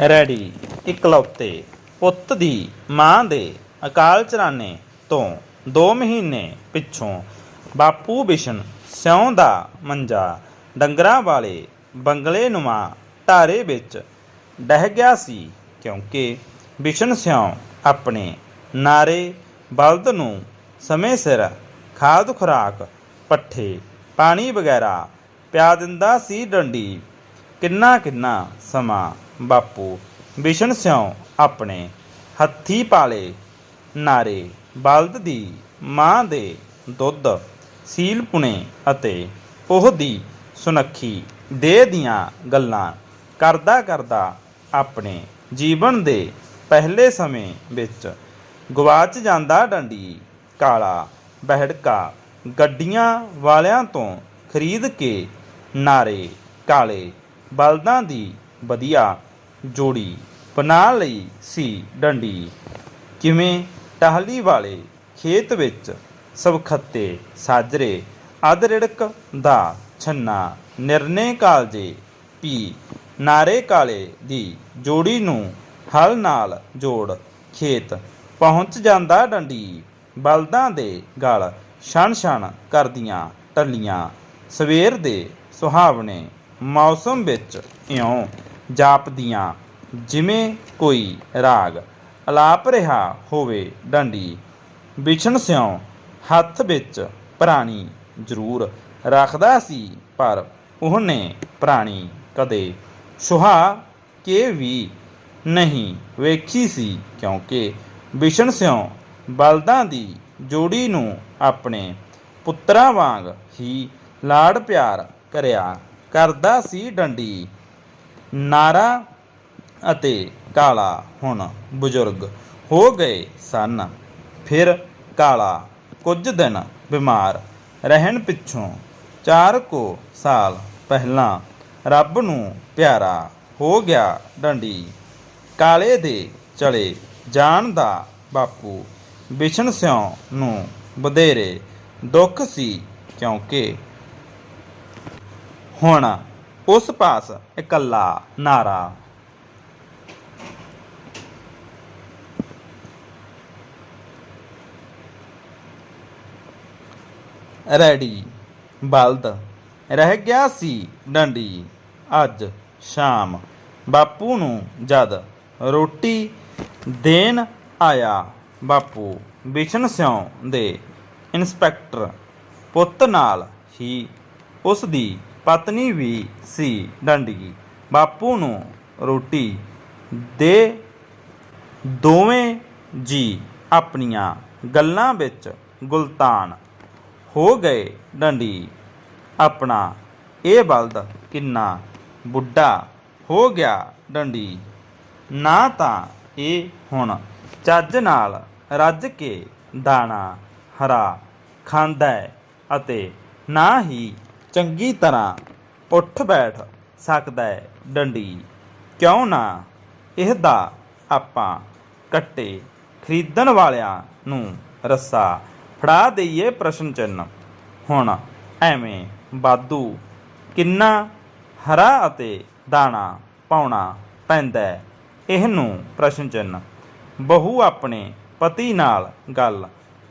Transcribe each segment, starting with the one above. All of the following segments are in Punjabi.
ਰੈਡੀ। ਇਕਲੌਤੇ ਪੁੱਤ ਦੀ ਮਾਂ ਦੇ ਅਕਾਲ ਚਲਾਣੇ ਤੋਂ 2 ਮਹੀਨੇ ਪਿੱਛੋਂ ਬਾਪੂ ਬਿਸ਼ਨ ਸਿਉਂ ਦਾ ਮੰਜਾ ਡੰਗਰਾਂ ਵਾਲੇ ਬੰਗਲੇ ਨੁਮਾ ਢਾਰੇ ਵਿੱਚ ਡਹਿ ਗਿਆ ਸੀ ਕਿਉਂਕਿ ਬਿਸ਼ਨ ਸਿਉਂ ਆਪਣੇ ਨਾਰੇ ਬਲਦ ਨੂੰ ਸਮੇਂ ਸਿਰ ਖਾਦ ਖੁਰਾਕ, ਪੱਠੇ, ਪਾਣੀ ਵਗੈਰਾ ਪਿਆ ਦਿੰਦਾ ਸੀ ਡੰਡੀ। ਕਿੰਨਾ ਕਿੰਨਾ ਸਮਾਂ ਬਾਪੂ, ਬਿਸ਼ਨ ਸਿਉ ਆਪਣੇ ਹੱਥੀ ਪਾਲੇ, ਨਾਰੇ ਬਲਦ ਦੀ ਮਾਂ ਦੇ ਦੁੱਧ, ਸੀਲ ਪੁਣੇ ਅਤੇ ਉਹ ਦੀ ਸੁਨੱਖੀ ਦੇ ਦੀਆਂ ਗੱਲਾਂ ਕਰਦਾ ਕਰਦਾ ਆਪਣੇ ਜੀਵਨ ਦੇ ਪਹਿਲੇ ਸਮੇਂ ਵਿੱਚ ਗਵਾਚ ਜਾਂਦਾ ਡੰਡੀ, ਕਾਲਾ ਬਹਿੜਕਾ ਗੱਡੀਆਂ ਵਾਲਿਆਂ ਤੋਂ ਖਰੀਦ ਕੇ ਨਾਰੇ ਕਾਲੇ ਬਲਦਾਂ ਦੀ ਵਧੀਆ ਜੋੜੀ ਬਣਾ ਲਈ ਸੀ ਡੰਡੀ। ਕਿਵੇਂ ਟਾਹਲੀ ਵਾਲੇ ਖੇਤ ਵਿੱਚ ਸਬਖੱਤੇ ਸਾਜਰੇ ਅਧ ਰਿੜਕ ਦਾ ਛੰਨਾ ਨਿਰਨੇ ਕਾਲਜੇ ਪੀ ਨਾਰੇ ਕਾਲੇ ਦੀ ਜੋੜੀ ਨੂੰ ਹਲ ਨਾਲ ਜੋੜ ਖੇਤ ਪਹੁੰਚ ਜਾਂਦਾ ਡੰਡੀ। ਬਲਦਾਂ ਦੇ ਗਲ ਛਣ ਛਣ ਕਰਦੀਆਂ ਟੱਲੀਆਂ। ਸਵੇਰ ਦੇ ਸੁਹਾਵਣੇ ਮੌਸਮ ਵਿੱਚ ਇਉਂ ਜਾਪਦੀਆਂ, ਜਿਵੇਂ ਕੋਈ ਰਾਗ। ਅਲਾਪ ਰਿਹਾ ਹੋਵੇ ਡੰਡੀ। ਵਿਛਣ ਸਿਉ ਹੱਥ ਵਿੱਚ ਪ੍ਰਾਣੀ ਜ਼ਰੂਰ ਰੱਖਦਾ ਸੀ, ਪਰ ਉਹਨੇ ਪ੍ਰਾਣੀ ਕਦੇ ਸੁਹਾ ਕੇ ਵੀ ਨਹੀਂ ਵੇਖੀ ਸੀ, ਕਿਉਂਕਿ ਵਿਸ਼ਨ ਸਿਉ ਬਲਦਾਂ ਦੀ ਜੋੜੀ ਨੂੰ ਆਪਣੇ ਪੁੱਤਰਾਂ ਵਾਂਗ ਹੀ ਲਾੜ ਪਿਆਰ ਕਰਿਆ ਕਰਦਾ ਸੀ ਡੰਡੀ। ਨਾਰਾ ਅਤੇ ਕਾਲਾ ਹੁਣ ਬਜ਼ੁਰਗ ਹੋ ਗਏ ਸਨ। ਫਿਰ ਕਾਲਾ ਕੁਝ ਦਿਨ ਬਿਮਾਰ ਰਹਿਣ ਪਿੱਛੋਂ ਚਾਰ ਕੋ ਸਾਲ ਪਹਿਲਾਂ ਰੱਬ ਨੂੰ ਪਿਆਰਾ ਹੋ ਗਿਆ ਡੰਡੀ। ਕਾਲੇ ਦੇ ਚਲੇ ਜਾਣ ਦਾ ਬਾਪੂ ਵਿਸ਼ਨ ਸਿਉ ਨੂੰ ਵਧੇਰੇ ਦੁੱਖ ਸੀ ਕਿਉਂਕਿ ਹੁਣ ਉਸ ਪਾਸ ਇਕੱਲਾ ਨਾਰਾ। ਰੈਡੀ। ਬਲਦ। ਰਹਿ ਗਿਆ ਸੀ ਡੰਡੀ। ਅੱਜ ਸ਼ਾਮ। ਬਾਪੂ ਨੂੰ ਜਦ ਰੋਟੀ ਦੇਣ ਆਇਆ, ਬਾਪੂ ਬਿਸ਼ਨ ਸਿਉਂ ਦੇ। ਇੰਸਪੈਕਟਰ ਪੁੱਤ ਨਾਲ ਹੀ ਉਸ ਦੀ ਪਤਨੀ ਵੀ ਸੀ ਡੰਡੀ ਬਾਪੂ ਨੂੰ ਰੋਟੀ ਦੇ ਦੋਵੇਂ ਜੀ ਆਪਣੀਆਂ ਗੱਲਾਂ ਵਿੱਚ ਗੁਲਤਾਨ ਹੋ ਗਏ। ਡੰਡੀ ਆਪਣਾ ਇਹ ਬਲਦ ਕਿੰਨਾ ਬੁੱਢਾ ਹੋ ਗਿਆ। ਡੰਡੀ ਨਾ ਤਾਂ ਇਹ ਹੁਣ ਚੱਜ ਨਾਲ ਰੱਜ ਕੇ ਦਾਣਾ ਹਰਾ ਖਾਂਦਾ ਹੈ ਅਤੇ ਨਾ ਹੀ ਚੰਗੀ ਤਰ੍ਹਾਂ ਉੱਠ ਬੈਠ ਸਕਦਾ ਹੈ ਡੰਡੀ। ਕਿਉਂ ਨਾ ਇਹਦਾ ਆਪਾਂ ਕੱਟੇ ਖਰੀਦਣ ਵਾਲਿਆਂ ਨੂੰ ਰੱਸਾ ਫੜਾ ਦਈਏ ਪ੍ਰਸ਼ਨ ਚਿੰਨ ਹੁਣ ਐਵੇਂ ਬਾਦੂ ਕਿੰਨਾ ਹਰਾ ਅਤੇ ਦਾਣਾ ਪਾਉਣਾ ਪੈਂਦਾ ਹੈ, ਇਹਨੂੰ ਪ੍ਰਸ਼ਨ ਚਿੰਨ ਬਹੂ ਆਪਣੇ ਪਤੀ ਨਾਲ ਗੱਲ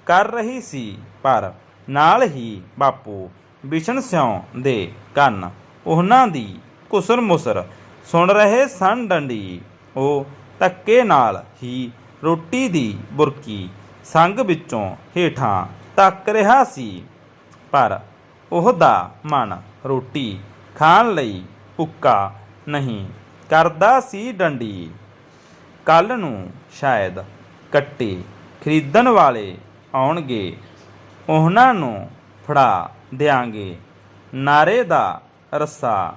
ਕਰ ਰਹੀ ਸੀ, ਪਰ ਨਾਲ ਹੀ ਬਾਪੂ ਵਿਸ਼ਨ ਸਿਉ ਦੇ ਕੰਨ। ਉਹਨਾਂ ਦੀ ਕੁਸਰ ਮੁਸਰ ਸੁਣ ਰਹੇ ਸਨ ਡੰਡੀ। ਉਹ ਧੱਕੇ ਨਾਲ ਹੀ ਰੋਟੀ ਦੀ ਬੁਰਕੀ ਸੰਗ ਵਿੱਚੋਂ ਹੇਠਾਂ ਤੱਕ ਰਿਹਾ ਸੀ। ਪਰ ਉਹਦਾ ਮਨ ਰੋਟੀ ਖਾਣ ਲਈ ਉੱਕਾ ਨਹੀਂ ਕਰਦਾ ਸੀ ਡੰਡੀ। ਕੱਲ ਨੂੰ ਸ਼ਾਇਦ ਕੱਟੇ ਖਰੀਦਣ ਵਾਲੇ ਆਉਣਗੇ। ਉਹਨਾਂ ਨੂੰ ਫੜਾ ਦਿਆਂਗੇ। ਨਾਰੇ ਦਾ ਰੱਸਾ।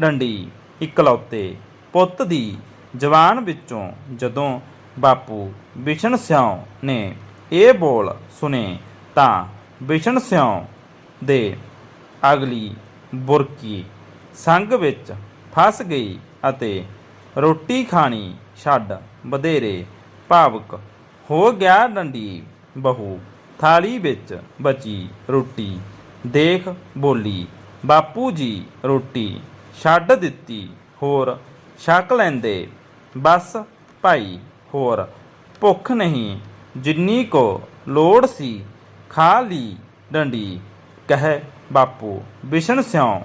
ਡੰਡੀ ਇਕਲੌਤੇ ਪੁੱਤ ਦੀ ਜਵਾਨ ਵਿੱਚੋਂ ਜਦੋਂ ਬਾਪੂ ਵਿਸ਼ਨ ਸਿਉ ਨੇ ਇਹ ਬੋਲ ਸੁਨੇ ਤਾਂ ਵਿਸ਼ਨ ਸਿਉ ਦੇ ਅਗਲੀ ਬੁਰਕੀ ਸੰਗ ਵਿੱਚ ਫਸ ਗਈ ਅਤੇ ਰੋਟੀ ਖਾਣੀ ਛੱਡ ਵਧੇਰੇ ਭਾਵਕ ਹੋ ਗਿਆ ਡੰਡੀ ਬਹੂ। ਥਾਲੀ ਵਿੱਚ ਬਚੀ ਰੋਟੀ। ਦੇਖ ਬੋਲੀ, ਬਾਪੂ ਜੀ, ਰੋਟੀ ਛੱਡ ਦਿੱਤੀ, ਹੋਰ ਛਕ ਲੈਂਦੇ। ਬਸ ਭਾਈ, ਹੋਰ ਭੁੱਖ ਨਹੀਂ, ਜਿੰਨੀ ਕੋ ਲੋੜ ਸੀ ਖਾ ਲਈ ਡੰਡੀ। ਕਹੇ ਬਾਪੂ, ਬਿਸ਼ਨ ਸਿਉ